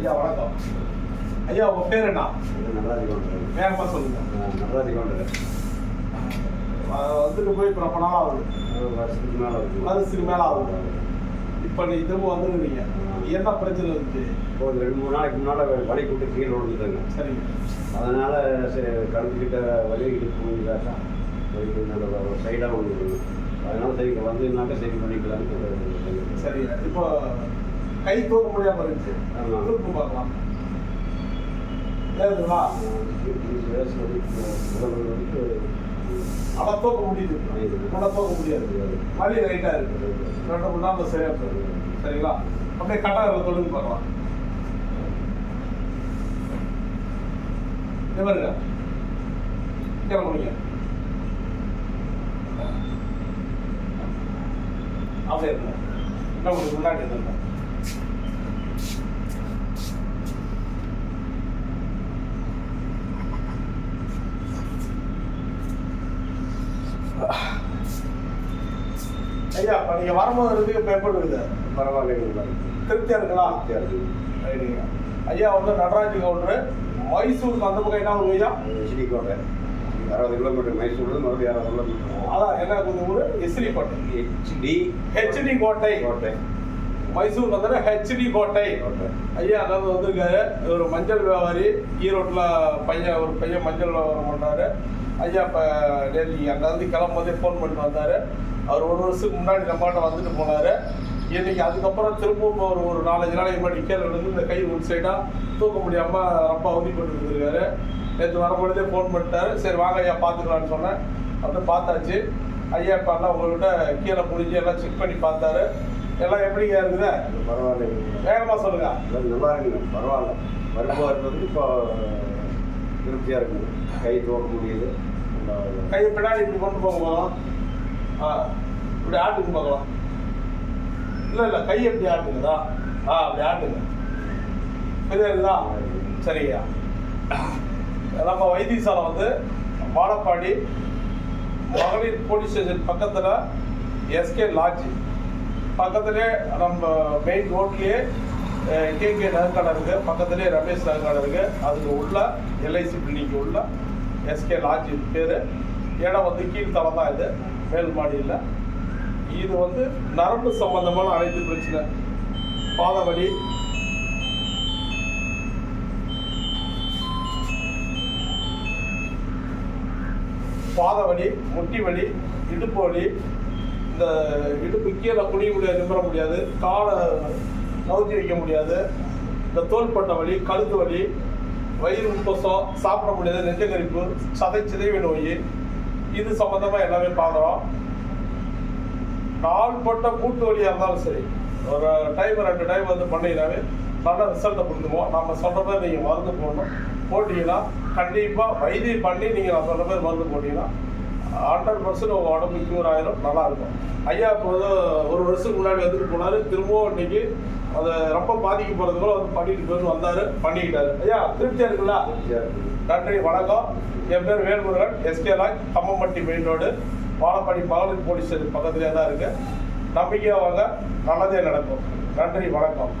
ஐயா வணக்கம். ஐயா உங்க பேர் என்ன? நடராஜி கவுண்டர் வேகமா சொல்லுங்க. நடராஜி கவுண்டர் வந்துட்டு போய் இப்போ ரொம்ப நாள் ஆகுது. வருஷத்துக்கு மேலே இருக்கு வருஷத்துக்கு மேல ஆகுது. இப்போ நீ திரும்ப வந்துருக்கீங்க என்ன பிரச்சனை இருந்துச்சு இப்போ ஒரு ரெண்டு மூணு நாளைக்கு முன்னால் வலி கூட்டு கீழே விழுந்துட்டாங்க. சரிங்க. அதனால் சரி முடிஞ்சாக்கா வலி நல்ல ஒரு சைடாக ஒன்று அதனால சரி இங்கே வந்ததுனாக்கா சரி பண்ணிக்கலாம்னு சரி இப்போ கை தூக்க முடியாம இருந்துச்சு. தூக்கு பார்க்கலாம். ஏதுங்களா அதை தூக்க முடியுது. தூக்க முடியாது. வலி ரைட்டா இருக்கு. ரெண்டு மூணு நாள் சரியா போயிடும். சரிங்களா? அப்படியே கட்டாரில் தொடுங்க பார்க்கலாம். கீழே முடிங்க அப்படியே உங்களுக்கு முன்னாடி இருங்க ஐயா இப்போ நீங்கள் வரும்போது இருக்கு எப்படி இருக்குது? பரவாயில்லைங்க திருப்தியா இருக்கலாம். ஐயா வந்து நடராஜ் கவுண்டரு. மைசூருக்கு அந்த பக்கம் என்ன ஊர் ஐயா? சிடிக்கோட்டை அறுபது கிலோமீட்டர் மைசூர்லேருந்து மறுபடியும் அறுபது கிலோமீட்டர். அதான் என்ன ஊர்? எஸ்ரி கோட்டை ஹெச்டி ஹெச்டி கோட்டை. கோட்டை. மைசூர் வந்து ஹெச்டி கோட்டை. ஐயா அதாவது வந்திருக்காரு. ஒரு மஞ்சள் வியாபாரி. ஈரோட்டில் பையன் ஒரு பையன் மஞ்சள் வியாபாரம் பண்ணுறாரு ஐயா இப்போ நேற்று அங்கேருந்து கிளம்பும்போதே ஃபோன் பண்ணிட்டு வந்தார். அவர் ஒரு வருஷத்துக்கு முன்னாடி நம்மகிட்ட வந்துட்டு போனார். இன்னைக்கு அதுக்கப்புறம் திரும்பவும் இப்போ ஒரு ஒரு நாலஞ்சு நாளைக்கு முன்னாடி கீழே விழுந்து இந்த கை ஒரு சைடாக தூக்க முடியாமல் ரொம்ப அவதிப்பட்டு இருந்திருக்காரு நேற்று வரும்பொழுதே ஃபோன் பண்ணிட்டாரு. சரி வாங்க ஐயா பார்த்துக்கலான்னு சொன்னேன். வந்து பார்த்தாச்சு. ஐயா இப்போ எல்லாம் உங்கள்கிட்ட கீழே முடிஞ்சு எல்லாம் செக் பண்ணி பார்த்தாரு. எல்லாம் எப்படிங்க இருக்குது? பரவாயில்லைங்க. வேகமாக சொல்லுங்கள் எல்லாம் நல்லா இருக்குங்க. பரவாயில்ல. வரும்போது வந்து இப்போ திருப்தியாக இருக்குங்க. கை தோக்க முடியுது. கையை பின்னாடி இப்படி கொண்டு போகலாம் ஆ இப்படி ஆட்டுங்க பார்க்கலாம் இல்லை இல்லை கை எப்படி ஆட்டுங்கதா ஆ அப்படி ஆட்டுங்க. புரியுதுங்களா சரியா நம்ம வைத்தியசாலை வந்து வாழப்பாடி மகளிர் போலீஸ் ஸ்டேஷன் பக்கத்தில் எஸ்கே லாட்ஜ். பக்கத்திலே நம்ம மெயின் ரோட்லேயே கேகே நகைக்கடை இருக்குது பக்கத்துலேயே ரமேஷ் நகைக்கடை இருக்குது அதுக்கு உள்ள எல்ஐசி பில்டிங்க்கு உள்ள எஸ்கே லாட்ஜ் பேர். இடம் வந்து கீழ்த்தளம் தான் இது. மேல் மாடியில். இது வந்து நரம்பு சம்பந்தமான அனைத்து பிரச்சனை. பாதவலி. பாதவலி முட்டி வலி இடுப்பு வலி இந்த இடுப்பு கீழே குனிய முடியாது நிமிர முடியாது காலை நவுத்தி வைக்க முடியாது. இந்த தோள்பட்ட வலி கழுத்து வலி வயிறு உப்பசம் சாப்பிட முடியாது நெஞ்சகரிப்பு சதை சிதைவு நோய். இது சம்மந்தமாக எல்லாமே பார்க்குறோம். நாள்பட்ட கூட்டு வலியாக இருந்தாலும் சரி ஒரு டைம் ரெண்டு டைம் வந்து பண்ணிங்கனாவே நல்ல ரிசல்ட்டை கொடுத்துருவோம். நம்ம சொல்கிற மாதிரி நீங்கள் மருந்து போடணும். போட்டிங்கன்னா கண்டிப்பாக வைத்தியம் பண்ணி நீங்கள் நான் சொல்கிற மாதிரி மருந்து போட்டிங்கன்னா ஹண்ட்ரட் பர்சன்ட் உங்கள் உடம்பு க்யூர் ஆயிரும். நல்லா இருக்கும் ஐயா இப்போ வந்து ஒரு வருஷத்துக்கு முன்னாடி வந்துட்டு போனார். திரும்பவும் இன்னைக்கு அதை ரொம்ப பாதிக்கப்படுறதுக்குள்ள வந்து பண்ணிட்டு போயிட்டு வந்தார். பண்ணிக்கிட்டாரு. ஐயா திருப்தியாக இருக்குல்ல இருக்குது நன்றி வணக்கம். என் பேர் வேல்முருகன். எஸ்கே லாக் கம்மம்பட்டி மெயின் ரோடு வாழப்பாடி மகளிர் போலீஸ் பக்கத்துலேயே தான் இருக்கு. நம்பிக்கையாக வாங்க. நல்லதே நடக்கும். நன்றி வணக்கம்.